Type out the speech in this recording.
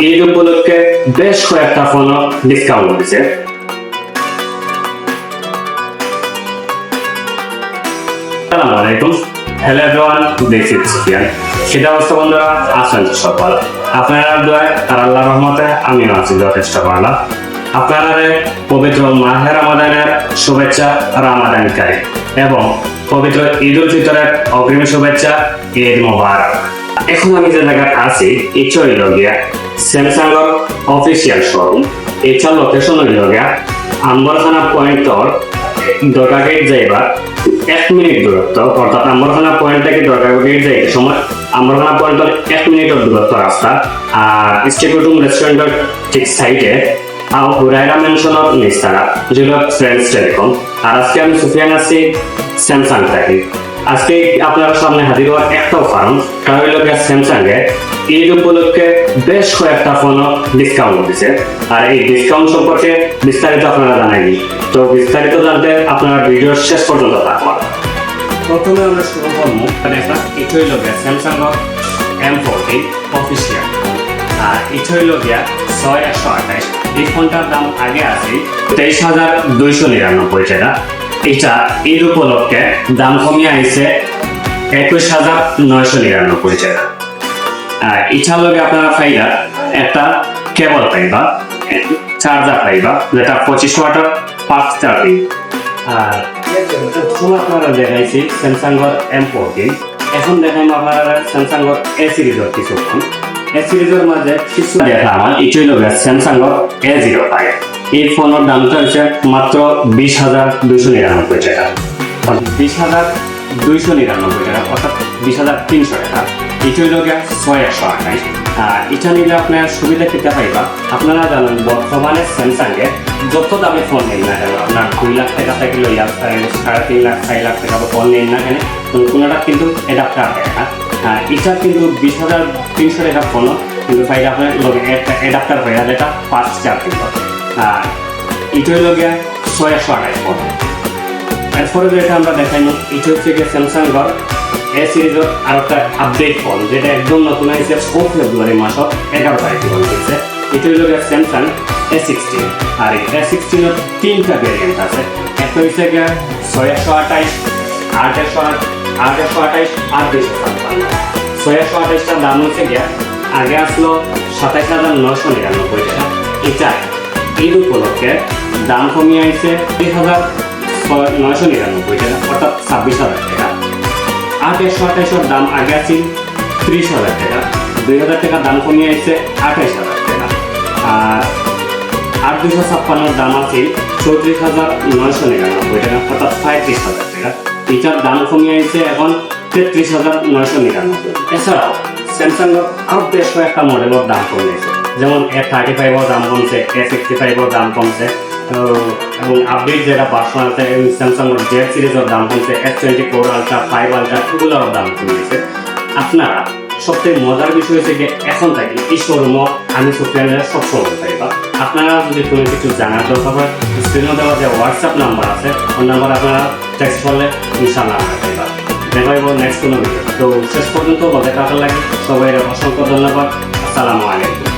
ঈদ উপলক্ষে বেশ কয়েকটা ডিসকাউন্ট আসসালামু আলাইকুম। Hello everyone this is Sufiyan সেটা অবস্থা বন্ধুরা? সকল আপনারা আর আল্লাহর রহমতে আমিও আছি যথেষ্ট আপনারা পবিত্র মাহে রমাদানের শুভেচ্ছা রামাদানকারী। এবং পবিত্র ঈদ উল ফিতরের অগ্রিম শুভেচ্ছা ঈদ মোবারক। এখন আমি যে জায়গায় আছি ইচ্ছা হইল গিয়া স্যামসাং এর অফিসিয়াল শোরুম ইচ্ছা লোকেশন হইল আম্বরখানা পয়েন্টর দরগা গেট যাইবা এক মিনিট দূরত্ব, অর্থাৎ আম্বরখানা পয়েন্ট থেকে দরগা গেট যাই সময় আম্বরখানা পয়েন্টের এক মিনিটের দূরত্ব রাস্তা। আর স্টেকুটুম রেস্টুরেন্টের ঠিক সাইডে আও হুরাইরা মেনশনের নিস্তারা যেগুলো ফ্রেন্ডস টেলিকম আর আজকে আমি সুফিয়ান আছি স্যামসাং থেকে আজকে আপনার সামনে হাজির হওয়ার একটাও কারণ তা হইল স্যামসাং এ ঈদ উপলক্ষে বেশ কয়েকটা ফোন ডিসকাউন্ট দিছে। আর এই ডিসকাউন্ট সম্পর্কে বিস্তারিত আপনারা জানাইনি। তো বিস্তারিত জানতে আপনারা ভিডিওর শেষ পর্যন্ত থাকুন। প্রথমে আমরা শুরু করব দেখা এটা হইল গিয়া স্যামসাং এম ফোরটিন অফিসিয়াল আর এটা হইল গিয়া ছয় একশো আঠাশ। এই ফোনটার দাম আগে আছে তেইশ হাজার দুইশো নিরানব্বই টাকা। এটা ঈদ উপলক্ষে দাম কমিয়ে আইছে একুশ হাজার নয়শো নিরানব্বই টাকা। আর এটার লগে আপনারা পাইবা একটা কেবল পাইবা চার্জার পাইবা যেটা পঁচিশ ওয়াটার ফাস্ট চার্জিং আর প্রথম আপনারা দেখাইছি স্যামসাং এম ফোরটিন এখন দেখাইম আপনারা স্যামসাং এ সিরিজের কিছু ফোন। এ সিরিজের মাঝে কিছু দেখা আমার এটাই লোক স্যামসাং এ জিরো ফাইভ এই ফোনের দামটা হচ্ছে মাত্র বিশ হাজার দুশো নিরানব্বই টাকা। বিশ হাজার দুইশো নিরানব্বই টাকা অর্থাৎ বিশ হাজার তিনশো টাকা। এটাই লোক ছয় একশো আঠাইশ আর এটা নিলে আপনার সুবিধা পেতে পাইবা? আপনারা জানেন বর্তমানে স্যামসাং এর যত দামে ফোন নেন না কেন আপনার দুই লাখ টাকা থেকে লইয়া সাড়ে তিন লাখ চার লাখ টাকা ফোন নেন না কেন কোনোটা কিন্তু অ্যাডাপ্টার না। আর এটা কিন্তু বিশ হাজার তিনশো টাকা ফোন কিন্তু পাইলে আপনার অ্যাডাপ্টার পাইয়া যেটা ফাস্ট চার্জিং করে আর এটাই লগে ছয় একশো আঠাইশ ফোন। এরপরে যেটা আমরা দেখাইনি, এটা হচ্ছে গিয়ে স্যামসাং ঘর। এ সিরিজের আর একটা আপডেট ফোন যেটা একদম নতুন হয়েছে ও ফেব্রুয়ারি মাসত এগারো তারিখে লঞ্চ হয়েছে। এটা হলো গিয়ে স্যামসাং এ সিক্সটিন আর এই এ সিক্সটিনের তিনটা ভেরিয়েন্ট আছে। একটা হচ্ছে গিয়ে ছয় একশো আঠাইশ আট একশো আট আট একশো আঠাইশ আর দুইশো ছাপ্পান্ন ছয় একশো আঠাইশটার দাম হচ্ছে গিয়ে আগে আসলো সাতাইশ হাজার নশো নিরানব্বই টাকা। এটা ঈদ উপলক্ষে দাম কমিয়ে আইছে তিন হাজার নয়শো নিরানব্বই টাকা। অর্থাৎ ছাব্বিশ হাজার টাকা আট একশো আঠাইশের দাম আগে আছে ত্রিশ হাজার টাকা দুই হাজার টাকা। দাম কমিয়ে আসছে আঠাইশ হাজার টাকা আর আট দুশো ছাপ্পান্নর দাম আছে চৌত্রিশ হাজার নয়শো নিরানব্বই টাকা। অর্থাৎ পঁয়ত্রিশ হাজার টাকা এটার দাম কমিয়ে আসছে এখন তেত্রিশ হাজার নয়শো নিরানব্বই। এছাড়াও স্যামসাং আরও বেশ কয়েকটা মডেলের দাম কমিয়েছে যেমন এ থার্টি ফাইভের দাম কমছে এ সিক্সটি ফাইভের দাম কমছে। এবং আপডেট যেটা ভার্সন আছে স্যামসাং জেড সিরিজের দাম কমছে S twenty four ultra five ultra এগুলোর দাম কমেছে আপনারা সবথেকে মজার বিষয় হচ্ছে যে এখন থেকে এই শোরুমও আমি সুফিয়ানের সবসময় পাইবা আপনারা যদি কোনো কিছু জানার দরকার হয় স্ক্রিনে দেওয়া যে হোয়াটসঅ্যাপ নাম্বার আছে, ওই নাম্বার আপনারা টেক্সট করলে ইনশাল্লাহ আমরা পাইবা দেখা হইব নেক্সট কোনো ভিডিও তো। শেষ পর্যন্ত দেখা লাগে সবাই অসংখ্য ধন্যবাদ। আসসালামু আলাইকুম।